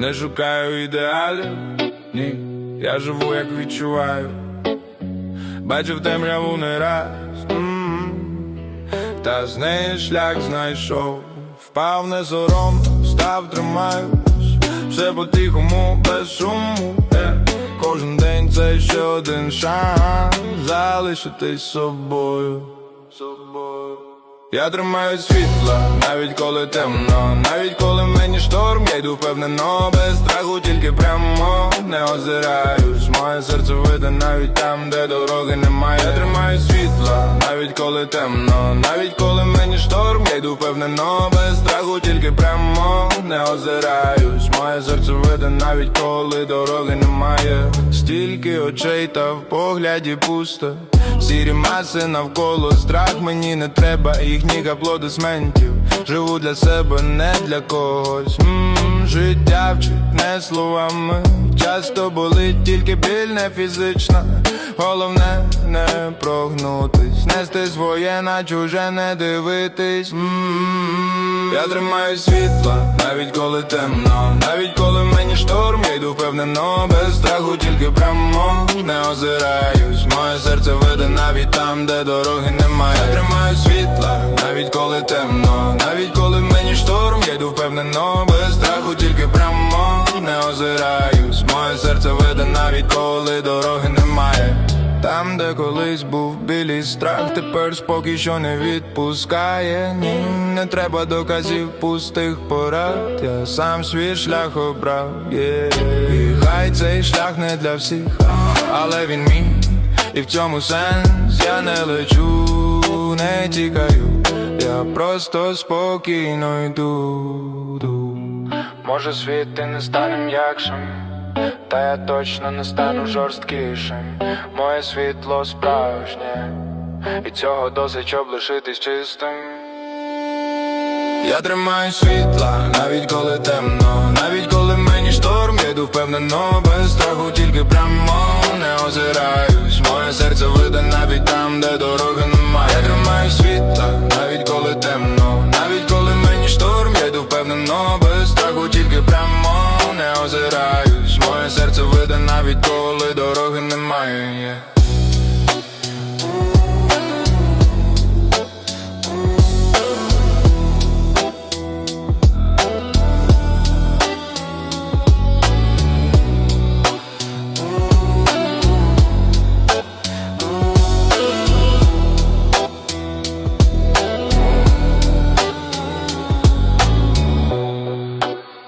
Не шукаю ідеалів, ні, я живу, як відчуваю. Бачив темряву не раз, м, та з неї шлях знайшов. Впав не сором, став тримаюсь, все по-тихому, без шуму. е. Кожен день це ще один шанс залишитись собою. собою. Я тримаю світла, навіть коли темно, навіть коли мені шторм, я йду впевнено, без страху, тільки прямо не озираюсь. Моє серце виде навіть там, де дороги немає. Я тримаю світла, навіть коли темно, навіть коли мені шторм, я йду впевнено, без страху, тільки прямо не озираюсь. Моє серце виде навіть коли дороги немає. Стільки очей та в погляді пусто. Сірі маси навколо страх мені не треба їхніх аплодисментів. Живу для себе, не для когось. м життя вчить не словами. Часто болить тільки біль не фізична. Головне не прогнутись, нести своє на чуже не дивитись. м Я тримаю світла, навіть коли темно, навіть коли мені шторм, я йду впевнено, без страху, тільки прямо не озираюсь. Моє серце веде навіть там, де дороги немає. Я тримаю світла, навіть коли темно, навіть коли мені шторм, я йду впевнено, без страху, тільки прямо не озираюсь. Моє серце веде навіть коли дороги немає. Там, де колись був білий страх, тепер спокій, що не відпускає. Ні, не треба доказів пустих порад. Я сам свій шлях обрав. є І хай цей шлях не для всіх, але він мій. І в цьому сенс я не лечу, не тікаю. Я просто спокійно йду. Може, світ і не стане м'якшим. Та я точно не стану жорсткішим. Моє світло справжнє, і цього досить, щоб лишитись чистим. Я тримаю світла, навіть коли темно, навіть коли мені шторм, йду впевнено, без страху, тільки прямо не озираюсь. Коли темно, навіть коли мені шторм, я йду впевнено, без страху, тільки прямо не озираюсь. Моє серце виде навіть коли.